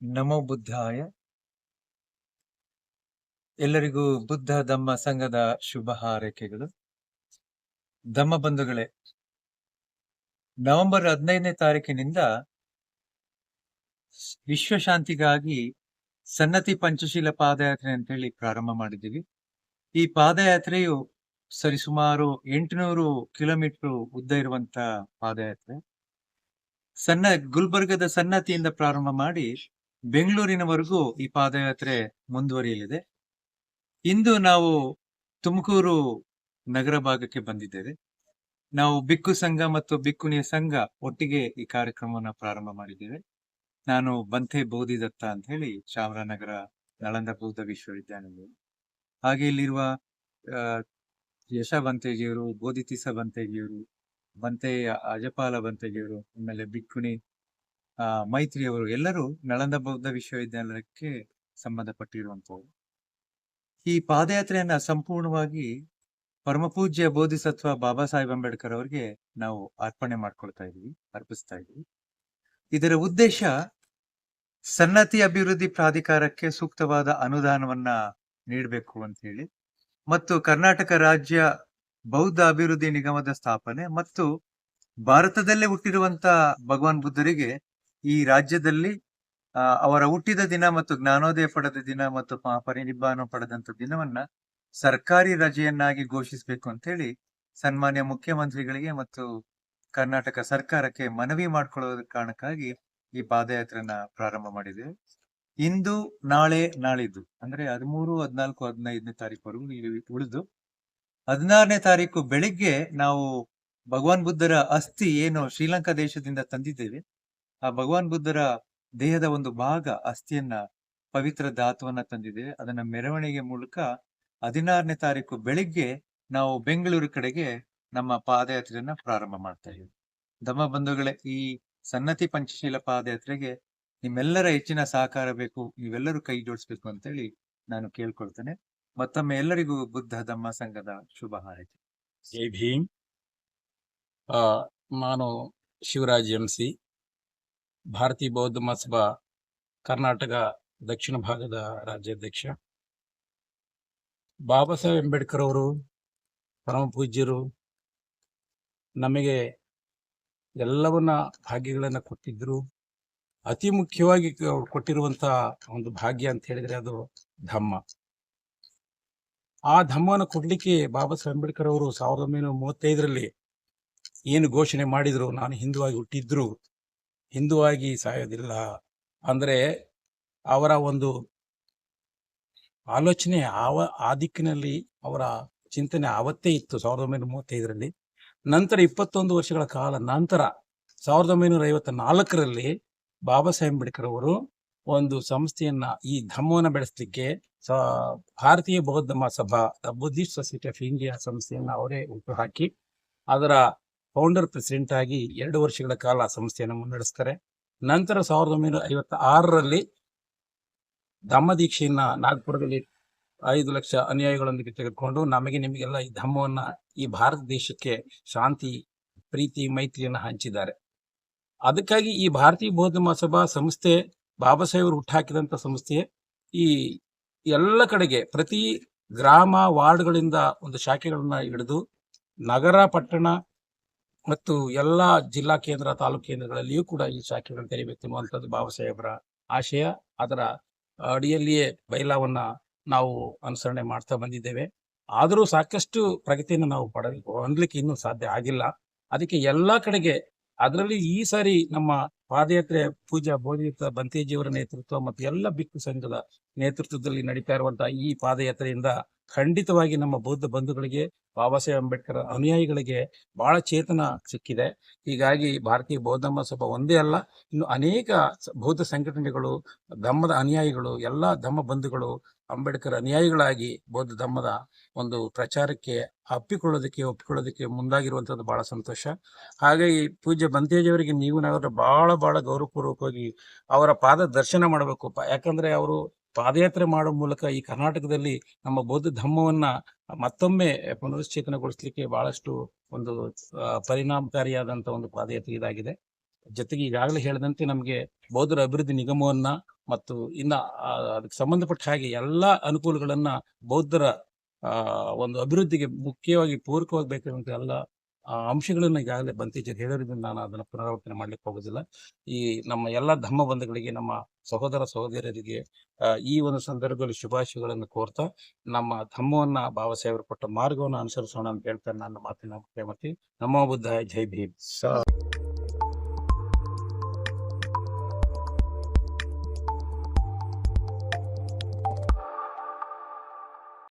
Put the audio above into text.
ನಮೋ ಬುದ್ಧಾಯ. ಎಲ್ಲರಿಗೂ ಬುದ್ಧ ಧಮ್ಮ ಸಂಘದ ಶುಭ ಹಾರೈಕೆಗಳು. ಧಮ್ಮ ಬಂಧುಗಳೇ, ನವೆಂಬರ್ ಹದಿನೈದನೇ ತಾರೀಕಿನಿಂದ ವಿಶ್ವಶಾಂತಿಗಾಗಿ ಸನ್ನತಿ ಪಂಚಶೀಲ ಪಾದಯಾತ್ರೆ ಅಂತೇಳಿ ಪ್ರಾರಂಭ ಮಾಡಿದ್ದೀವಿ. ಈ ಪಾದಯಾತ್ರೆಯು ಸರಿಸುಮಾರು ಎಂಟುನೂರು ಕಿಲೋಮೀಟರ್ ಉದ್ದ ಇರುವಂತ ಪಾದಯಾತ್ರೆ. ಸಣ್ಣ ಗುಲ್ಬರ್ಗದ ಸನ್ನತಿಯಿಂದ ಪ್ರಾರಂಭ ಮಾಡಿ ಬೆಂಗಳೂರಿನವರೆಗೂ ಈ ಪಾದಯಾತ್ರೆ ಮುಂದುವರಿಯಲಿದೆ. ಇಂದು ನಾವು ತುಮಕೂರು ನಗರ ಭಾಗಕ್ಕೆ ಬಂದಿದ್ದೇವೆ. ನಾವು ಬಿಕ್ಕು ಸಂಘ ಮತ್ತು ಬಿಕ್ಕುಣಿಯ ಸಂಘ ಒಟ್ಟಿಗೆ ಈ ಕಾರ್ಯಕ್ರಮವನ್ನು ಪ್ರಾರಂಭ ಮಾಡಿದ್ದೇವೆ. ನಾನು ಬಂತೆ ಬೋಧಿದತ್ತ ಅಂತ ಹೇಳಿ ಚಾಮರಾನಗರ ನಳಂದ ಬೌದ್ಧ ವಿಶ್ವವಿದ್ಯಾನಿಲಯ. ಹಾಗೆ ಇಲ್ಲಿರುವ ಯಶ ಬಂತೇಜಿಯವರು, ಬೋಧಿತಿಸ ಬಂತೇಜಿಯವರು ಬಂತೆ ಅಜಪಾಲ ಬಂತೇಜಿಯವರು, ಆಮೇಲೆ ಬಿಕ್ಕುಣಿ ಮೈತ್ರಿಯವರು ಎಲ್ಲರೂ ನಳಂದ ಬೌದ್ಧ ವಿಶ್ವವಿದ್ಯಾಲಯಕ್ಕೆ ಸಂಬಂಧಪಟ್ಟಿರುವಂತವರು ಈ ಪಾದಯಾತ್ರೆಯನ್ನ ಸಂಪೂರ್ಣವಾಗಿ ಪರಮಪೂಜ್ಯ ಬೋಧಿಸತ್ವ ಬಾಬಾ ಸಾಹೇಬ್ ಅಂಬೇಡ್ಕರ್ ಅವರಿಗೆ ನಾವು ಅರ್ಪಣೆ ಮಾಡ್ಕೊಳ್ತಾ ಇದ್ವಿ, ಅರ್ಪಿಸ್ತಾ ಇದ್ವಿ. ಇದರ ಉದ್ದೇಶ ಸನ್ನತಿ ಅಭಿವೃದ್ಧಿ ಪ್ರಾಧಿಕಾರಕ್ಕೆ ಸೂಕ್ತವಾದ ಅನುದಾನವನ್ನ ನೀಡಬೇಕು ಅಂತ ಹೇಳಿ ಮತ್ತು ಕರ್ನಾಟಕ ರಾಜ್ಯ ಬೌದ್ಧ ಅಭಿವೃದ್ಧಿ ನಿಗಮದ ಸ್ಥಾಪನೆ ಮತ್ತು ಭಾರತದಲ್ಲೇ ಹುಟ್ಟಿರುವಂತ ಭಗವಾನ್ ಬುದ್ಧರಿಗೆ ಈ ರಾಜ್ಯದಲ್ಲಿ ಅವರ ಹುಟ್ಟಿದ ದಿನ ಮತ್ತು ಜ್ಞಾನೋದಯ ಪಡೆದ ದಿನ ಮತ್ತು ಪರಿನಿಬ್ಬಾನ ಪಡೆದಂತ ದಿನವನ್ನ ಸರ್ಕಾರಿ ರಜೆಯನ್ನಾಗಿ ಘೋಷಿಸಬೇಕು ಅಂತ ಹೇಳಿ ಸನ್ಮಾನ್ಯ ಮುಖ್ಯಮಂತ್ರಿಗಳಿಗೆ ಮತ್ತು ಕರ್ನಾಟಕ ಸರ್ಕಾರಕ್ಕೆ ಮನವಿ ಮಾಡಿಕೊಳ್ಳೋದ ಕಾರಣಕ್ಕಾಗಿ ಈ ಪಾದಯಾತ್ರೆಯನ್ನ ಪ್ರಾರಂಭ ಮಾಡಿದೆ. ಇಂದು, ನಾಳೆ, ನಾಳಿದ್ದು, ಅಂದ್ರೆ ಹದಿಮೂರು, ಹದಿನಾಲ್ಕು, ಹದಿನೈದನೇ ತಾರೀಕುವರೆಗೂ ಇಲ್ಲಿ ಉಳಿದು, ಹದಿನಾರನೇ ತಾರೀಕು ಬೆಳಿಗ್ಗೆ ನಾವು ಭಗವಾನ್ ಬುದ್ಧರ ಅಸ್ಥಿ ಏನು ಶ್ರೀಲಂಕಾ ದೇಶದಿಂದ ತಂದಿದ್ದೇವೆ. ಆ ಭಗವಾನ್ ಬುದ್ಧರ ದೇಹದ ಒಂದು ಭಾಗ ಅಸ್ಥಿಯನ್ನ ಪವಿತ್ರ ಧಾತುವನ್ನ ತಂದಿದೆ. ಅದನ್ನ ಮೆರವಣಿಗೆ ಮೂಲಕ ಹದಿನಾರನೇ ತಾರೀಕು ಬೆಳಿಗ್ಗೆ ನಾವು ಬೆಂಗಳೂರು ಕಡೆಗೆ ನಮ್ಮ ಪಾದಯಾತ್ರೆಯನ್ನ ಪ್ರಾರಂಭ ಮಾಡ್ತಾ ಇದ್ದೀವಿ. ಬಂಧುಗಳೇ, ಈ ಸನ್ನತಿ ಪಂಚಶೀಲ ಪಾದಯಾತ್ರೆಗೆ ನಿಮ್ಮೆಲ್ಲರ ಹೆಚ್ಚಿನ ಸಹಕಾರ ಬೇಕು, ನೀವೆಲ್ಲರೂ ಕೈ ಜೋಡಿಸ್ಬೇಕು ಅಂತೇಳಿ ನಾನು ಕೇಳ್ಕೊಳ್ತೇನೆ. ಮತ್ತೊಮ್ಮೆ ಎಲ್ಲರಿಗೂ ಬುದ್ಧ ಧಮ್ಮ ಸಂಘದ ಶುಭ ಹಾರೈಕೆ. ಜೈ ಭೀಮ್. ನಾನು ಶಿವರಾಜ್ ಎಂ ಸಿ ಭಾರತೀಯ ಬೌದ್ಧ ಮಹಾಸಭಾ ಕರ್ನಾಟಕ ದಕ್ಷಿಣ ಭಾಗದ ರಾಜ್ಯಾಧ್ಯಕ್ಷ. ಬಾಬಾ ಸಾಹೇಬ್ ಅಂಬೇಡ್ಕರ್ ಅವರು, ಪರಮ ಪೂಜ್ಯರು, ನಮಗೆ ಎಲ್ಲವನ್ನ ಭಾಗ್ಯಗಳನ್ನ ಕೊಟ್ಟಿದ್ರು. ಅತಿ ಮುಖ್ಯವಾಗಿ ಕೊಟ್ಟಿರುವಂತಹ ಕೊಟ್ಟಿರುವಂತ ಒಂದು ಭಾಗ್ಯ ಅಂತ ಹೇಳಿದ್ರೆ ಅದು ಧಮ್ಮ. ಆ ಧಮ್ಮವನ್ನು ಕೊಡ್ಲಿಕ್ಕೆ ಬಾಬಾ ಸಾಹೇಬ್ ಅಂಬೇಡ್ಕರ್ ಅವರು ಸಾವಿರದ ಒಂಬೈನೂರ ಮೂವತ್ತೈದರಲ್ಲಿ ಏನು ಘೋಷಣೆ ಮಾಡಿದ್ರು, ನಾನು ಹಿಂದುವಾಗಿ ಹುಟ್ಟಿದ್ರು ಹಿಂದುವಾಗಿ ಸಾಯೋದಿಲ್ಲ. ಅಂದರೆ ಅವರ ಒಂದು ಆಲೋಚನೆ ಆವ, ಆ ದಿಕ್ಕಿನಲ್ಲಿ ಅವರ ಚಿಂತನೆ ಆವತ್ತೇ ಇತ್ತು ಸಾವಿರದ ಒಂಬೈನೂರ ಮೂವತ್ತೈದರಲ್ಲಿ. ನಂತರ ಇಪ್ಪತ್ತೊಂದು ವರ್ಷಗಳ ಕಾಲ ನಂತರ ಸಾವಿರದ ಒಂಬೈನೂರ ಐವತ್ತ ನಾಲ್ಕರಲ್ಲಿ ಬಾಬಾ ಸಾಹೇಬ್ ಅಂಬೇಡ್ಕರ್ ಅವರು ಒಂದು ಸಂಸ್ಥೆಯನ್ನ ಈ ಧಮ್ಮವನ್ನು ಬೆಳೆಸಲಿಕ್ಕೆ Bharatiya Bauddha Mahasabha the Buddhist society of India ಸಂಸ್ಥೆಯನ್ನ ಅವರೇ ಹುಟ್ಟುಹಾಕಿ ಅದರ ಫೌಂಡರ್ ಪ್ರೆಸಿಡೆಂಟ್ ಆಗಿ ಎರಡು ವರ್ಷಗಳ ಕಾಲ ಸಂಸ್ಥೆಯನ್ನು ಮುನ್ನಡೆಸ್ತಾರೆ. ನಂತರ ಸಾವಿರದ ಒಂಬೈನೂರ ಐವತ್ತ ಆರರಲ್ಲಿ ಧಮ್ಮ ದೀಕ್ಷೆಯನ್ನ ನಾಗ್ಪುರದಲ್ಲಿ ಐದು ಲಕ್ಷ ಅನುಯಾಯಿಗಳೊಂದಿಗೆ ತೆಗೆದುಕೊಂಡು ನಮಗೆ ನಿಮಗೆಲ್ಲ ಈ ಧಮ್ಮವನ್ನ ಈ ಭಾರತ ದೇಶಕ್ಕೆ ಶಾಂತಿ, ಪ್ರೀತಿ, ಮೈತ್ರಿಯನ್ನ ಹಂಚಿದ್ದಾರೆ. ಅದಕ್ಕಾಗಿ ಈ ಭಾರತೀಯ ಬೌದ್ಧ ಮಹಾಸಭಾ ಸಂಸ್ಥೆ, ಬಾಬಾ ಸಾಹೇಬರು ಹುಟ್ಟಾಕಿದಂತ ಸಂಸ್ಥೆ, ಈ ಎಲ್ಲ ಕಡೆಗೆ ಪ್ರತಿ ಗ್ರಾಮ, ವಾರ್ಡ್ಗಳಿಂದ ಒಂದು ಶಾಖೆಗಳನ್ನ ಹಿಡಿದು ನಗರ, ಪಟ್ಟಣ ಮತ್ತು ಎಲ್ಲ ಜಿಲ್ಲಾ ಕೇಂದ್ರ ತಾಲೂಕು ಕೇಂದ್ರಗಳಲ್ಲಿಯೂ ಕೂಡ ಈ ಶಾಖೆಗಳನ್ನು ತೆರೀಬೇಕು ಬಾಬಾ ಸಾಹೇಬರ ಆಶಯ. ಅದರ ಅಡಿಯಲ್ಲಿಯೇ ಬೈಲಾವನ್ನ ನಾವು ಅನುಸರಣೆ ಮಾಡ್ತಾ ಬಂದಿದ್ದೇವೆ. ಆದರೂ ಸಾಕಷ್ಟು ಪ್ರಗತಿಯನ್ನು ನಾವು ಪಡ ಹೊಂದಲಿಕ್ಕೆ ಇನ್ನೂ ಸಾಧ್ಯ ಆಗಿಲ್ಲ. ಅದಕ್ಕೆ ಎಲ್ಲಾ ಕಡೆಗೆ ಅದರಲ್ಲಿ ಈ ಸಾರಿ ನಮ್ಮ ಪಾದಯಾತ್ರೆ ಪೂಜಾ ಬೋಧಿತ ಬಂತೇಜಿಯವರ ನೇತೃತ್ವ ಮತ್ತು ಎಲ್ಲ ಬಿಕ್ಕು ಸಂಘದ ನೇತೃತ್ವದಲ್ಲಿ ನಡೀತಾ ಇರುವಂತಹ ಈ ಪಾದಯಾತ್ರೆಯಿಂದ ಖಂಡಿತವಾಗಿ ನಮ್ಮ ಬೌದ್ಧ ಬಂಧುಗಳಿಗೆ, ಬಾಬಾ ಸಾಹೇಬ್ ಅಂಬೇಡ್ಕರ್ ಅನುಯಾಯಿಗಳಿಗೆ ಬಹಳ ಚೇತನ ಸಿಕ್ಕಿದೆ. ಹೀಗಾಗಿ ಭಾರತೀಯ ಬೌದ್ಧ ಸಭಾ ಒಂದೇ ಅಲ್ಲ, ಇನ್ನು ಅನೇಕ ಬೌದ್ಧ ಸಂಘಟನೆಗಳು ಧಮ್ಮದ ಅನುಯಾಯಿಗಳು, ಎಲ್ಲ ಧಮ್ಮ ಬಂಧುಗಳು ಅಂಬೇಡ್ಕರ್ ಅನುಯಾಯಿಗಳಾಗಿ ಬೌದ್ಧ ಧಮ್ಮದ ಒಂದು ಪ್ರಚಾರಕ್ಕೆ ಅಪ್ಪಿಕೊಳ್ಳೋದಕ್ಕೆ, ಒಪ್ಪಿಕೊಳ್ಳೋದಕ್ಕೆ ಮುಂದಾಗಿರುವಂಥದ್ದು ಬಹಳ ಸಂತೋಷ. ಹಾಗಾಗಿ ಪೂಜ್ಯ ಬಂತೇಜಿಯವರಿಗೆ ನೀವು ನಾವು ಬಹಳ ಬಹಳ ಗೌರವಪೂರ್ವಕವಾಗಿ ಅವರ ಪಾದ ದರ್ಶನ ಮಾಡಬೇಕು. ಯಾಕಂದ್ರೆ ಅವರು ಪಾದಯಾತ್ರೆ ಮಾಡೋ ಮೂಲಕ ಈ ಕರ್ನಾಟಕದಲ್ಲಿ ನಮ್ಮ ಬೌದ್ಧ ಧರ್ಮವನ್ನ ಮತ್ತೊಮ್ಮೆ ಪುನರುಶ್ಚೇತನಗೊಳಿಸಲಿಕ್ಕೆ ಬಹಳಷ್ಟು ಒಂದು ಪರಿಣಾಮಕಾರಿಯಾದಂತ ಒಂದು ಪಾದಯಾತ್ರೆ ಇದಾಗಿದೆ. ಜೊತೆಗೆ ಈಗಾಗಲೇ ಹೇಳಿದಂತೆ ನಮಗೆ ಬೌದ್ಧರ ಅಭಿವೃದ್ಧಿ ನಿಗಮವನ್ನ ಮತ್ತು ಇನ್ನ ಅದಕ್ಕೆ ಸಂಬಂಧಪಟ್ಟ ಹಾಗೆ ಎಲ್ಲಾ ಅನುಕೂಲಗಳನ್ನ ಬೌದ್ಧರ ಒಂದು ಅಭಿವೃದ್ಧಿಗೆ ಮುಖ್ಯವಾಗಿ ಪೂರಕವಾಗಿ ಬೇಕಾದಂತ ಎಲ್ಲ ಆ, ಅಂಶಗಳನ್ನ ಈಗಾಗಲೇ ಬಂತೀಜರು ಹೇಳಿರೋದ್ರಿಂದ ನಾನು ಅದನ್ನು ಪುನರಾವರ್ತನೆ ಮಾಡ್ಲಿಕ್ಕೆ ಹೋಗೋದಿಲ್ಲ. ಈ ನಮ್ಮ ಎಲ್ಲ ಧರ್ಮ ಬಂಧುಗಳಿಗೆ ನಮ್ಮ ಸಹೋದರ ಸಹೋದರರಿಗೆ ಈ ಒಂದು ಸಂದರ್ಭದಲ್ಲಿ ಶುಭಾಶಯಗಳನ್ನು ಕೋರ್ತಾ ನಮ್ಮ ಧರ್ಮವನ್ನ ಬಾಬಾ ಕೊಟ್ಟ ಮಾರ್ಗವನ್ನು ಅನುಸರಿಸೋಣ ಅಂತ ಹೇಳ್ತಾರೆ ನನ್ನ ಮಾತಿನ ಪ್ರೇಮತಿ ನಮ್ಮ ಬುದ್ಧ ಜೈ ಭೀಮ್.